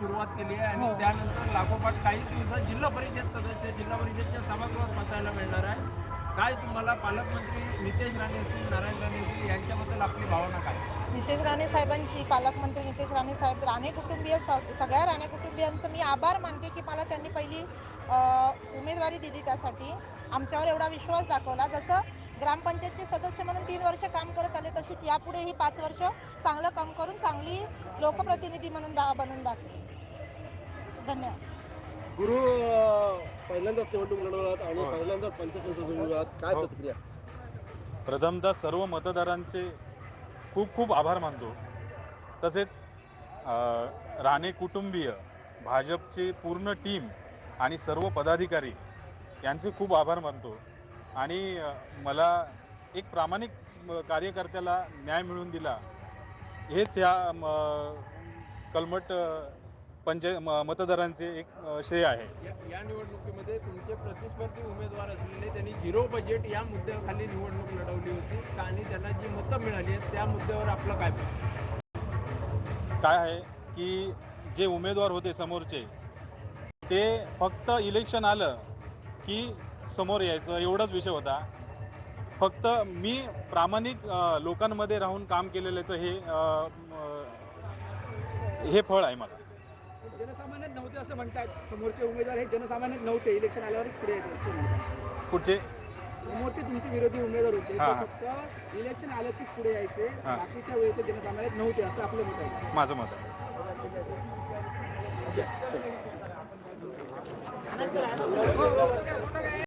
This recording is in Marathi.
सुरुवात केली आहे आणि हो. त्यानंतर लागोपाठ काही दिवसात जिल्हा परिषद सदस्य जिल्हा परिषदच्या सभागृहात बसायला मिळणार आहे काय तुम्हाला पालकमंत्री नितेश राणे असतील नारायण राणे असतील यांच्याबद्दल आपली भावना काय नितेश राणे साहेबांची पालकमंत्री नितेश राणे साहेब राणे कुटुंबीय स- सगळ्या राणे कुटुंबियांचं मी आभार मानते की मला त्यांनी पहिली उमेदवारी दिली त्यासाठी. आमच्यावर एवढा विश्वास दाखवला. जसं ग्रामपंचायतचे सदस्य म्हणून तीन वर्ष काम करत आले तशीच यापुढेही पाच वर्ष चांगलं काम करून चांगली लोकप्रतिनिधी म्हणून दा बनून दाखवे धन्यवाद. गुरु पहिल्यांदाच निवडणूक लढवतात आणि होय. पहिल्यांदाच पंचायत काय हो. प्रतिक्रिया? प्रथमतः सर्व मतदारांचे खूप खूप आभार मानतो. तसेच राणे कुटुंबीय भाजपचे पूर्ण टीम आणि सर्व पदाधिकारी यांचे खूप आभार मानतो. आणि मला एक प्रामाणिक कार्यकर्त्याला न्याय मिळवून दिला. हेच या म, कलमट अ, पंचायत म- मतदारांचे एक श्रेय आहे. या या निवडणुकीमध्ये तुमचे प्रतिस्पर्धी उमेदवार असलेले त्यांनी झिरो बजेट या मुद्द्याखाली निवडणूक लढवली होती. आणि मतं मिळाली आहेत त्या मुद्द्यावर आपलं काय मत? काय आहे की जे उमेदवार होते समोरचे ते फक्त इलेक्शन आलं की समोर यायचं एवढाच विषय होता. फक्त मी प्रामाणिक लोकांमध्ये राहून काम केलेल्याचं हे हे फळ आहे मला. जनसामान्य नव्हते असं म्हणतात समोरचे उमेदवार हे जनसामान्य नव्हते. इलेक्शन आल्यावर पुढे कुठचे समोरचे तुमचे विरोधी उमेदवार होते ते हा. फक्त इलेक्शन आलं की पुढे यायचे हा. बाकीच्या वेळी ते जनसामान्य नव्हते असं आपलं मत आहे माझं मत आहे.